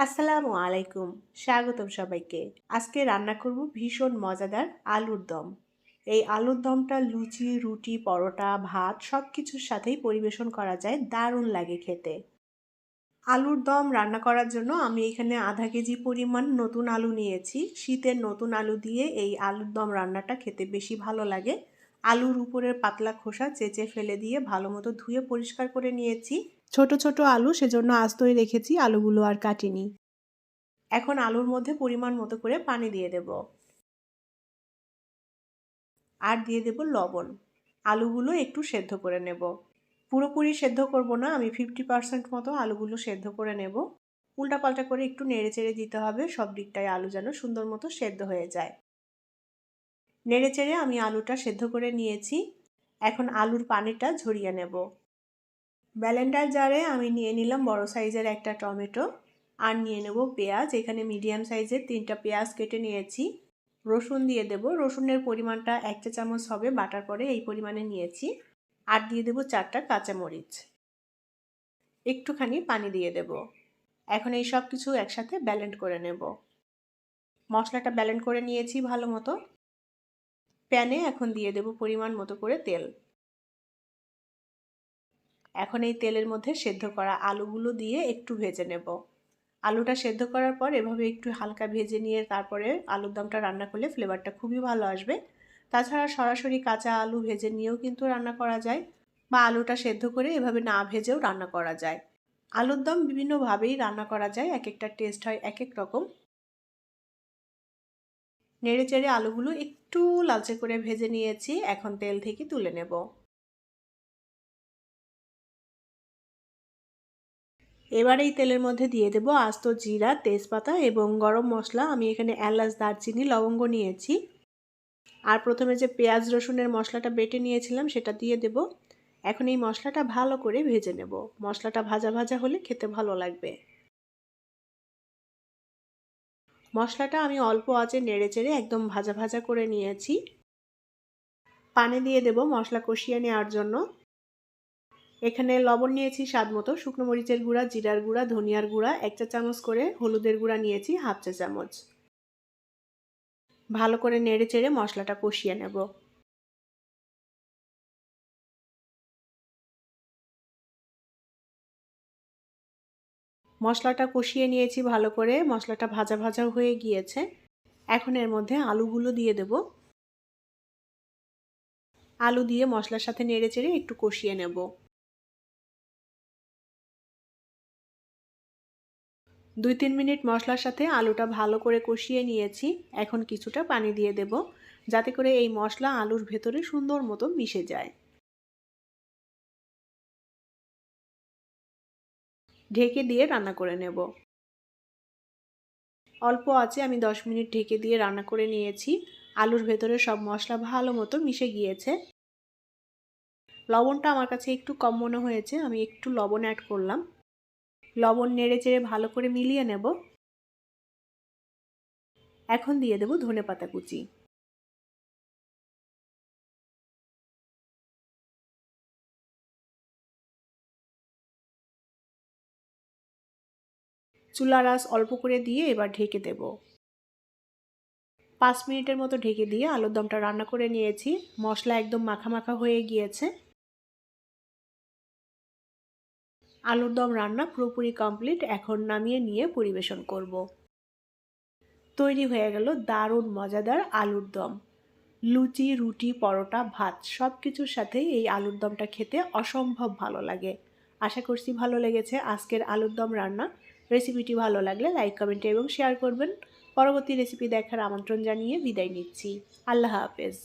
আসসালামু আলাইকুম, স্বাগতম সবাইকে। আজকে রান্না করব ভীষণ মজাদার আলুর দম। এই আলুর দমটা লুচি, রুটি, পরোটা, ভাত সব কিছুর সাথেই পরিবেশন করা যায়, দারুণ লাগে খেতে। আলুর দম রান্না করার জন্য আমি এখানে আধা কেজি পরিমাণ নতুন আলু নিয়েছি। শীতের নতুন আলু দিয়ে এই আলুর দম রান্নাটা খেতে বেশি ভালো লাগে। আলুর উপরের পাতলা খোসা চেঁচে ফেলে দিয়ে ভালো মতো ধুয়ে পরিষ্কার করে নিয়েছি। ছোট ছোট আলু, সেজন্য আস্তই রেখেছি, আলুগুলো আর কাটিনি। এখন আলুর মধ্যে পরিমাণ মতো করে পানি দিয়ে দেব। আর দিয়ে দেব লবণ। আলুগুলো একটু সেদ্ধ করে নেব। পুরোপুরি সেদ্ধ করব না, আমি ফিফটি পার্সেন্ট মতো আলুগুলো সেদ্ধ করে নেব। উল্টাপাল্টা করে একটু নেড়ে চেড়ে দিতে হবে, সব দিকটায় আলু যেন সুন্দর মতো সেদ্ধ হয়ে যায়। নেড়ে চেড়ে আমি আলুটা সেদ্ধ করে নিয়েছি। এখন আলুর পানিটা ঝরিয়ে নেব। ব্যালেন্ডার জারে আমি নিয়ে নিলাম বড় সাইজের একটা টমেটো আর নিয়ে নেব পেঁয়াজ। এখানে মিডিয়াম সাইজের তিনটা পেঁয়াজ কেটে নিয়েছি। রসুন দিয়ে দেব। রসুনের পরিমাণটা এক চা চামচ হবে, বাটার পরে এই পরিমাণে নিয়েছি। আর দিয়ে দেব চারটা কাঁচামরিচ। একটুখানি পানি দিয়ে দেব। এখন এই সব কিছু একসাথে ব্যালেন্ড করে নেব। মশলাটা ব্যালেন্ড করে নিয়েছি ভালো মতো। প্যানে এখন দিয়ে দেব পরিমাণ মতো করে তেল। এখন এই তেলের মধ্যে সেদ্ধ করা আলুগুলো দিয়ে একটু ভেজে নেব। আলুটা সেদ্ধ করার পর এভাবে একটু হালকা ভেজে নিয়ে তারপরে আলুর দমটা রান্না করলে ফ্লেভারটা খুবই ভালো আসবে। তাছাড়া সরাসরি কাঁচা আলু ভেজে নিয়েও কিন্তু রান্না করা যায় বা আলুটা সেদ্ধ করে এভাবে না ভেজেও রান্না করা যায়। আলুর দম বিভিন্নভাবেই রান্না করা যায় এক একটা টেস্ট হয় এক এক রকম। নেড়ে চেড়ে আলুগুলো একটু লালচে করে ভেজে নিয়েছি, এখন তেল থেকে তুলে নেব। এবার এই তেলের মধ্যে দিয়ে দেব আস্ত জিরা, তেজপাতা এবং গরম মশলা। আমি এখানে এলাচ, দারচিনি, লবঙ্গ নিয়েছি। আর প্রথমে যে পেঁয়াজ, রসুনের মশলাটা বেটে নিয়েছিলাম, সেটা দিয়ে দেব। এখন এই মশলাটা ভালো করে ভেজে নেব। মশলাটা ভাজা ভাজা হলে খেতে ভালো লাগবে। মশলাটা আমি অল্প আঁচে নেড়ে চেড়ে একদম ভাজা ভাজা করে নিয়েছি। পানি দিয়ে দেব মশলা কষিয়ে নেওয়ার জন্য। এখানে লবণ নিয়েছি স্বাদ মতো, শুকনো মরিচের গুঁড়া, জিরার গুঁড়া, ধনিয়ার গুঁড়া, এক চা চামচ করে হলুদের গুঁড়া নিয়েছি হাফ চা চামচ। ভালো করে নেড়ে চেড়ে মশলাটা কষিয়ে নেব। মশলাটা কষিয়ে নিয়েছি ভালো করে, মশলাটা ভাজা ভাজা হয়ে গিয়েছে। এখন এর মধ্যে আলুগুলো দিয়ে দেব। আলু দিয়ে মশলার সাথে নেড়ে চেড়ে একটু কষিয়ে নেব। দুই তিন মিনিট মশলার সাথে আলুটা ভালো করে কষিয়ে নিয়েছি। এখন কিছুটা পানি দিয়ে দেব, যাতে করে এই মশলা আলুর ভেতরে সুন্দর মতো মিশে যায়। ঢেকে দিয়ে রান্না করে নেব। অল্প আছে আমি দশ মিনিট ঢেকে দিয়ে রান্না করে নিয়েছি। আলুর ভেতরে সব মশলা ভালো মতো মিশে গিয়েছে। লবণটা আমার কাছে একটু কম মনে হয়েছে, আমি একটু লবণ অ্যাড করলাম। লবণ নেড়ে চেড়ে ভালো করে মিলিয়ে নেব। এখন দিয়ে দেব ধনে পাতা কুচি। চুলা আঁচ অল্প করে দিয়ে এবার ঢেকে দেব। পাঁচ মিনিটের মতো ঢেকে দিয়ে আলুর দমটা রান্না করে নিয়েছি। মশলা একদম মাখা মাখা হয়ে গিয়েছে। আলুর দম রান্না পুরোপুরি কমপ্লিট এখন নামিয়ে নিয়ে পরিবেশন করব। তৈরি হয়ে গেল দারুণ মজাদার আলুর দম। লুচি, রুটি, পরোটা, ভাত সব কিছুর সাথে এই আলুর দমটা খেতে অসম্ভব ভালো লাগে। আশা করছি ভালো লেগেছে আজকের আলুর দম রান্না। রেসিপিটি ভালো লাগলে লাইক, কমেন্ট এবং শেয়ার করবেন। পরবর্তী রেসিপি দেখার আমন্ত্রণ জানিয়ে বিদায় নিচ্ছি। আল্লাহ হাফেজ।